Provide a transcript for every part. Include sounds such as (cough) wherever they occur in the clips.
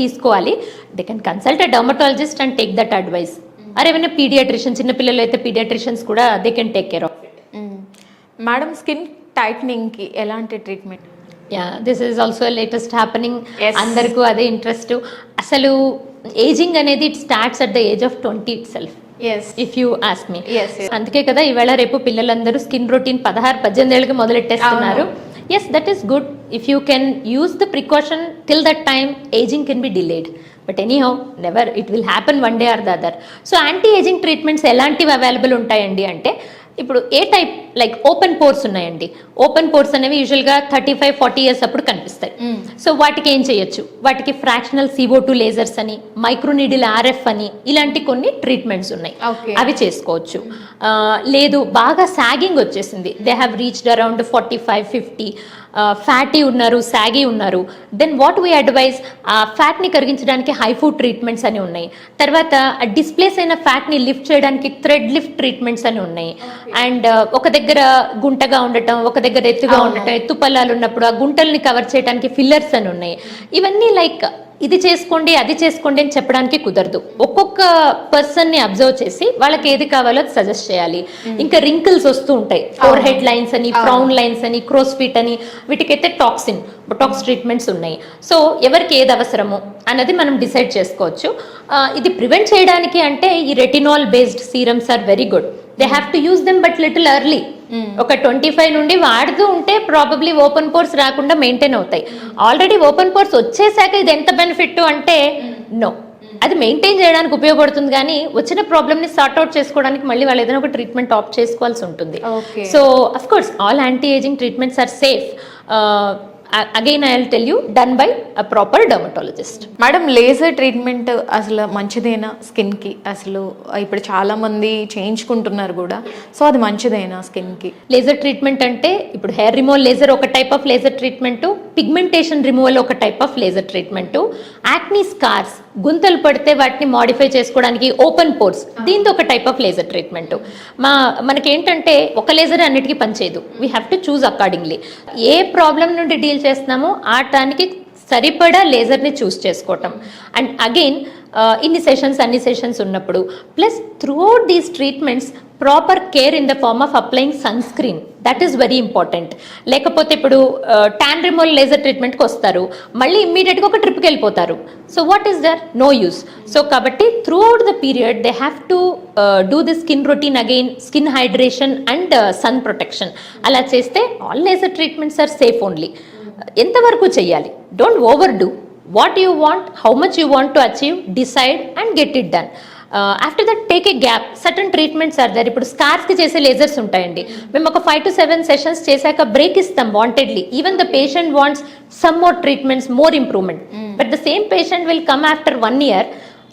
తీసుకోవాలి. They can consult a dermatologist and take that advice or ఏమైనా pediatrician చిన్న పిల్లలు అయితే పీడియాట్రిషియన్స్ కూడా they can take care of madam skin టైట్నింగ్కి ఎలాంటి treatment yeah this is also latest happening. అందరికీ అదే ఇంట్రెస్ట్ అసలు ఏజింగ్ అనేది it starts at the age of twenty itself if you ask me. అందుకే కదా ఈవేళ రేపు పిల్లలందరూ స్కిన్ రొటీన్ పదహారు పద్దెనిమిది ఏళ్ళకి మొదలెట్టేస్తున్నారు. Yes that is good if you can use the precaution till that time ageing can be delayed but anyhow never it will happen one day or the other so anti ageing treatments ఎలాంటివి available ఉంటాయండి అంటే ఇప్పుడు ఏ type like open pores ఉన్నాయండి. Open pores అనేవి యూజువల్గా thirty five forty years అప్పుడు కనిపిస్తాయి. సో వాటికి ఏం చేయొచ్చు? వాటికి ఫ్రాక్షనల్ సివో టూ లేజర్స్ అని మైక్రోనీడిల్ ఆర్ఎఫ్ అని ఇలాంటి కొన్ని ట్రీట్మెంట్స్ ఉన్నాయి. అవి చేసుకోవచ్చు. లేదు బాగా సాగింగ్ వచ్చేసింది. They have reached around forty five fifty fatty ఉన్నారు సాగి ఉన్నారు. దెన్ వాట్ వీ అడ్వైజ్ ఆ ఫ్యాట్ని కరిగించడానికి హై ఫుడ్ ట్రీట్మెంట్స్ అని ఉన్నాయి. తర్వాత డిస్ప్లేస్ అయిన ఫ్యాట్ని లిఫ్ట్ చేయడానికి థ్రెడ్ లిఫ్ట్ ట్రీట్మెంట్స్ అని ఉన్నాయి. అండ్ ఒక దగ్గర గుంటగా ఉండటం ఒక దగ్గర ఎత్తుగా ఉండటం ఎత్తు పల్లాలు ఉన్నప్పుడు ఆ గుంటల్ని కవర్ చేయడానికి ఫిల్లర్స్ అని ఉన్నాయి. ఇవన్నీ లైక్ ఇది చేసుకోండి అది చేసుకోండి అని చెప్పడానికి కుదరదు. ఒక్కొక్క పర్సన్ని అబ్జర్వ్ చేసి వాళ్ళకి ఏది కావాలో సజెస్ట్ చేయాలి. ఇంకా రింకిల్స్ వస్తూ ఉంటాయి. ఫోర్ హెడ్ లైన్స్ అని ఫ్రౌన్ లైన్స్ అని క్రోస్ ఫీట్ అని వీటికైతే టాక్సిన్ బొటాక్స్ ట్రీట్మెంట్స్ ఉన్నాయి. సో ఎవరికి ఏది అవసరము అన్నది మనం డిసైడ్ చేసుకోవచ్చు. ఇది ప్రివెంట్ చేయడానికి అంటే ఈ retinol based serums are very good they have to use them but little early ఒక ట్వంటీ ఫైవ్ నుండి వాడుతూ ఉంటే ప్రాబబ్లీ ఓపెన్ పోర్స్ రాకుండా మెయింటైన్ అవుతాయి. ఆల్రెడీ ఓపెన్ పోర్స్ వచ్చేసాక ఇది ఎంత బెనిఫిట్ అంటే నో అది మెయింటైన్ చేయడానికి ఉపయోగపడుతుంది కానీ వచ్చిన ప్రాబ్లమ్ని సార్ట్ అవుట్ చేసుకోవడానికి మళ్ళీ వాళ్ళు ఏదైనా ఒక ట్రీట్మెంట్ ఆప్ట్ చేసుకోవాల్సి ఉంటుంది. So of course all anti ageing treatments are safe again I tell you done by a proper dermatologist madam laser treatment అసలు మంచిదేనా? స్కిన్కి? అసలు ఇప్పుడు చాలా మంది చేయించుకుంటున్నారు కూడా. సో అది మంచిదేనా స్కిన్కి? లేజర్ ట్రీట్మెంట్ అంటే ఇప్పుడు హెయిర్ రిమూవల్ లేజర్ ఒక type of laser treatment pigmentation removal ఒక type of laser treatment acne scars గుంతలు పడితే వాటిని మాడిఫై చేసుకోవడానికి ఓపెన్ పోర్స్ దీంతో ఒక టైప్ ఆఫ్ లేజర్ ట్రీట్మెంట్ మా మనకేంటంటే ఒక లేజర్ అన్నిటికీ పనిచేయదు. We have to choose accordingly A problem నుండి డీల్ చేస్తున్నామో ఆ టానికి సరిపడా లేజర్ని చూస్ చేసుకోవటం. అండ్ అగైన్ ఇన్ని సెషన్స్ అన్ని సెషన్స్ ఉన్నప్పుడు. Plus throughout these treatments proper care in the form of applying sunscreen that is very important లేకపోతే ఇప్పుడు ట్యాన్ రిమోల్ లేజర్ ట్రీట్మెంట్కి వస్తారు. మళ్ళీ ఇమ్మీడియట్గా ఒక ట్రిప్కి వెళ్ళిపోతారు. So what is there no use so కాబట్టి throughout the period they have to do the skin routine again skin hydration and sun protection అలా చేస్తే all laser treatments are safe only ఎంతవరకు చేయాలి don't overdo what you want how much you want to achieve decide and get it done after that take a gap certain treatments are there ఇప్పుడు స్కార్స్కి చేసే lasers ఉంటాయండి. మేము ఒక five to seven sessions చేశాక break ఇస్తాం wantedly even the patient wants some more treatments more improvement but the same patient will come after one year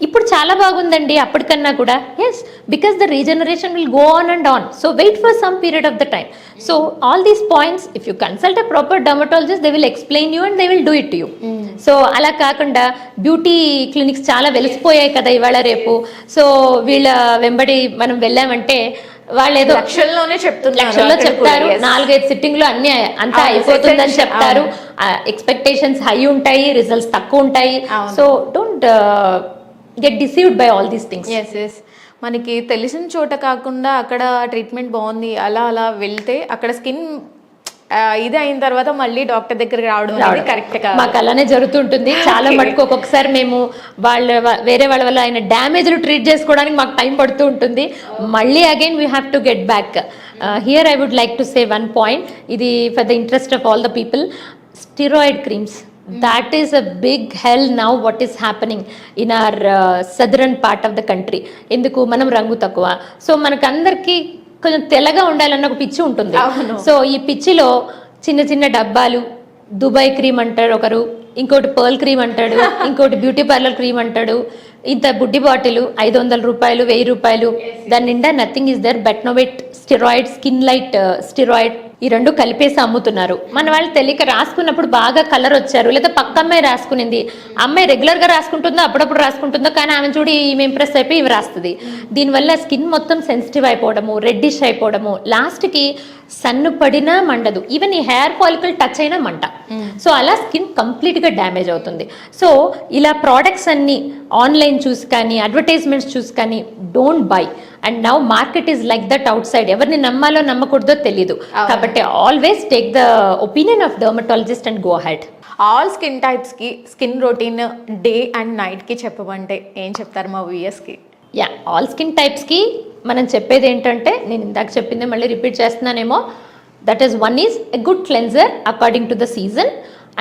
ఇప్పుడు చాలా బాగుందండి అప్పటికన్నా కూడా. Yes because the regeneration will go on and on so wait for some period of the time so all these points if you consult a proper dermatologist they will explain you and they will do it you so అలా కాకుండా beauty clinics చాలా వెలిసిపోయాయి కదా ఇవాళ రేపు. So వీళ్ళ వెంబడి మనం వెళ్ళామంటే వాళ్ళు ఏదో లక్షల్లోనే చెప్తున్నారు లక్షల్లో చెప్తారు. నాలుగైదు సిట్టింగ్లో అన్ని అంతా అయిపోతుందని చెప్తారు. ఎక్స్పెక్టేషన్స్ హై ఉంటాయి రిజల్ట్స్ తక్కువ ఉంటాయి. So don't get deceived by all these things yes yes మనకి తెలిసిన చోట కాకుండా అక్కడ ట్రీట్మెంట్ బాగుంది అలా అలా వెళ్తే అక్కడ స్కిన్ ఇది అయిన తర్వాత మళ్ళీ డాక్టర్ దగ్గరికి రావడం అనేది కరెక్ట్ మాకు అలానే జరుగుతుంటుంది. (laughs) చాలా మటుకు ఒక్కొక్కసారి మేము వాళ్ళ వేరే వాళ్ళ వల్ల ఆయన డ్యామేజ్లు ట్రీట్ చేసుకోవడానికి మాకు టైం పడుతూ ఉంటుంది. మళ్ళీ again we have to get back here I would like to say one point ఇది for the interest of all the people steroid creams that is a big hell now what is happening in our southern part of the country ఎందుకు? మనం రంగు తక్కువ. So మనకందరికీ కొంచెం తెల్లగా ఉండాలన్న ఒక పిచ్చి ఉంటుంది. సో ఈ పిచ్చిలో చిన్న చిన్న డబ్బాలు దుబాయ్ క్రీమ్ అంటాడు ఒకరు ఇంకోటి పర్ల్ క్రీమ్ అంటాడు (laughs) ఇంకోటి బ్యూటీ పార్లర్ క్రీమ్ అంటాడు ఇంత బుడ్డి బాటిల్ ఐదు వందల రూపాయలు వెయ్యి రూపాయలు దాని నిండా nothing is there Betnovate steroid skin light steroid ఈ రెండు కలిపేసి అమ్ముతున్నారు. మన వాళ్ళు తెలియక రాసుకున్నప్పుడు బాగా కలర్ వచ్చారు. లేదా పక్క అమ్మాయి రాసుకునింది. అమ్మాయి రెగ్యులర్గా రాసుకుంటుందో అప్పుడప్పుడు రాసుకుంటుందో కానీ ఆమె చూడి ఈమె ఇంప్రెస్ అయిపోయి ఇవి రాస్తుంది. దీనివల్ల స్కిన్ మొత్తం సెన్సిటివ్ అయిపోవడము రెడ్డిష్ అయిపోవడము. లాస్ట్కి సన్ను పడినా మండదు. ఈవెన్ ఈ హెయిర్ ఫాలికల్ టచ్ అయినా మంట. సో అలా స్కిన్ కంప్లీట్గా డ్యామేజ్ అవుతుంది. సో ఇలా ప్రోడక్ట్స్ అన్ని ఆన్లైన్ చూసి కానీ అడ్వర్టైజ్మెంట్స్ చూసి కానీ don't buy and now market is like that outside ఎవరిని నమ్మాలో నమ్మకూడదో తెలీదు. కాబట్టి always take the opinion of dermatologist and go ahead all skin టైప్స్కి skin routine day and నైట్కి చెప్పమంటే ఏం చెప్తారు మా వ్యూయర్స్కి యా ఆల్ స్కిన్ టైప్స్కి మనం చెప్పేది ఏంటంటే నేను ఇందాక చెప్పింది మళ్ళీ repeat చేస్తున్నానేమో that is one is a good cleanser according to the season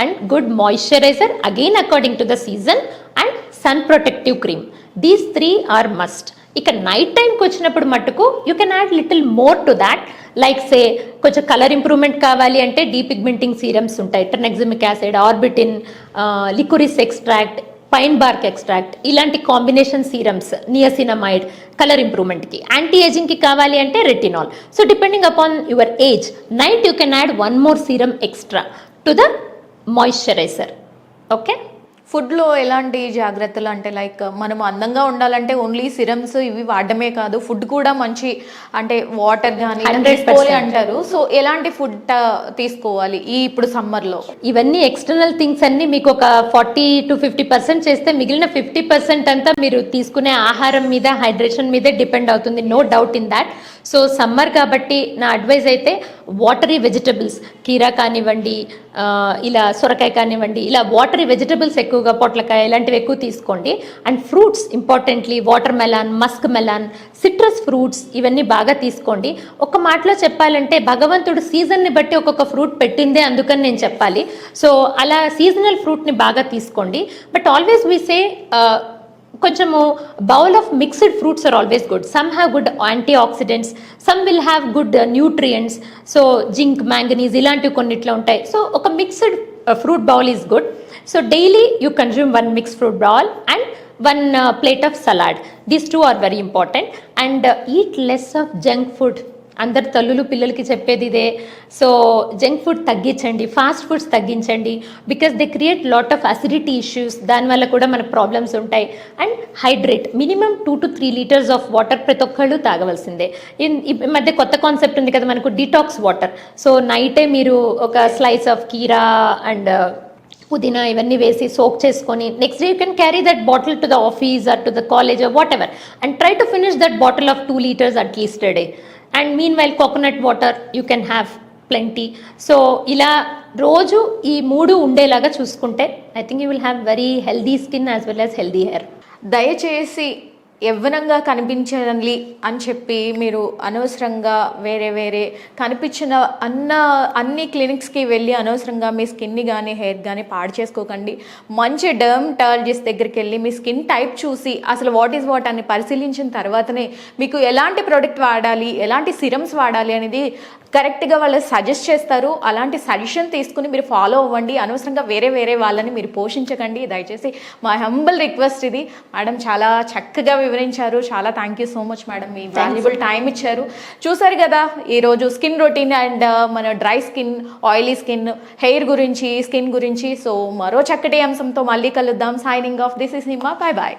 and good moisturizer again according to the season and sun protective cream these three are must ఇక night టైంకి వచ్చినప్పుడు మట్టుకు you can add little more to that like say కొంచెం colour improvement కావాలి అంటే depigmenting serums ఉంటాయి. Tranexamic acid arbutin liquorice extract pine bark extract. ఇలాంటి combination serums niacinamide colour ఇంప్రూవ్మెంట్కి యాంటీ ఏజింగ్కి కావాలి అంటే retinol. So depending upon your age night you can add one more serum extra to the moisturizer. Okay? ఫుడ్లో ఎలాంటి జాగ్రత్తలు అంటే like మనం అందంగా ఉండాలంటే ఓన్లీ సిరమ్స్ ఇవి వాడడమే కాదు. ఫుడ్ కూడా మంచి అంటే వాటర్ కానీ 100% తీసుకోవాలి అంటారు. సో ఎలాంటి ఫుడ్ తీసుకోవాలి ఈ ఇప్పుడు సమ్మర్లో? ఇవన్నీ ఎక్స్టర్నల్ థింగ్స్ అన్ని మీకు ఒక ఫార్టీ టు ఫిఫ్టీ పర్సెంట్ చేస్తే మిగిలిన ఫిఫ్టీ పర్సెంట్ అంతా మీరు తీసుకునే ఆహారం మీద హైడ్రేషన్ మీదే డిపెండ్ అవుతుంది. No doubt in that. So summer కాబట్టి నా అడ్వైజ్ అయితే వాటరీ వెజిటబుల్స్ కీరా కానివ్వండి ఇలా సొరకాయ కానివ్వండి ఇలా వాటరీ వెజిటబుల్స్ ఎక్కువగా పొట్లకాయ ఇలాంటివి ఎక్కువ తీసుకోండి. And fruits importantly watermelon muskmelon citrus fruits ఇవన్నీ బాగా తీసుకోండి. ఒక మాటలో చెప్పాలంటే భగవంతుడు సీజన్ని బట్టి ఒక్కొక్క ఫ్రూట్ పెట్టిందే అందుకని నేను చెప్పాలి. సో అలా సీజనల్ ఫ్రూట్ని బాగా తీసుకోండి. బట్ ఆల్వేస్ వీ సే కొంచెము bowl of mixed fruits are always good some have good antioxidants some will have good nutrients so zinc manganese ఇలాంటివి కొన్నిట్లో ఉంటాయి. సో ఒక mixed fruit bowl is good so daily you consume one mix fruit bowl and one plate of salad these two are very important and eat less of junk food అందరు తల్లులు పిల్లలకి చెప్పేది ఇదే. So junk food తగ్గించండి fast foods తగ్గించండి because they create lot of acidity issues దానివల్ల కూడా మనకు ప్రాబ్లమ్స్ ఉంటాయి. And hydrate minimum two to three litres of water ప్రతి ఒక్కళ్ళు తాగవలసిందే. ఇన్- ఈ మధ్య కొత్త కాన్సెప్ట్ ఉంది కదా మనకు డిటాక్స్ వాటర్ సో నైటే మీరు ఒక స్లైస్ ఆఫ్ కీరా అండ్ పుదీనా ఇవన్నీ వేసి సోక్ చేసుకొని next day you can carry that bottle to the office or to the college whatever and try to finish that bottle of two litres at least day and meanwhile coconut water you can have plenty so ఇలా రోజు ఈ మూడు ఉండేలాగా చూసుకుంటే I think you will have very healthy skin as well as healthy hair దయచేసి యవ్వనంగా కనిపించాలి అని చెప్పి మీరు అనవసరంగా వేరే వేరే కనిపించిన అన్న అన్ని క్లినిక్స్కి వెళ్ళి అనవసరంగా మీ స్కిన్ని కానీ హెయిర్ కానీ పాడు చేసుకోకండి. మంచి డర్మటాలజిస్ట్ దగ్గరికి వెళ్ళి మీ స్కిన్ టైప్ చూసి అసలు వాట్ ఈజ్ వాట్ అని పరిశీలించిన తర్వాతనే మీకు ఎలాంటి ప్రోడక్ట్ వాడాలి ఎలాంటి సిరమ్స్ వాడాలి అనేది కరెక్ట్గా వాళ్ళు సజెస్ట్ చేస్తారు. అలాంటి సజెషన్ తీసుకుని మీరు ఫాలో అవ్వండి. అనవసరంగా వేరే వేరే వాళ్ళని మీరు పోషించకండి. దయచేసి మా హంబల్ రిక్వెస్ట్ ఇది. మేడం చాలా చక్కగా వివరించారు. చాలా thank you so much madam me valuable time ఇచ్చారు. చూసారు కదా ఈరోజు స్కిన్ రొటీన్ అండ్ మన dry skin oily skin hair గురించి స్కిన్ గురించి. సో మరో చక్కటి అంశంతో మళ్ళీ కలుద్దాం. Signing off this is Nimma bye bye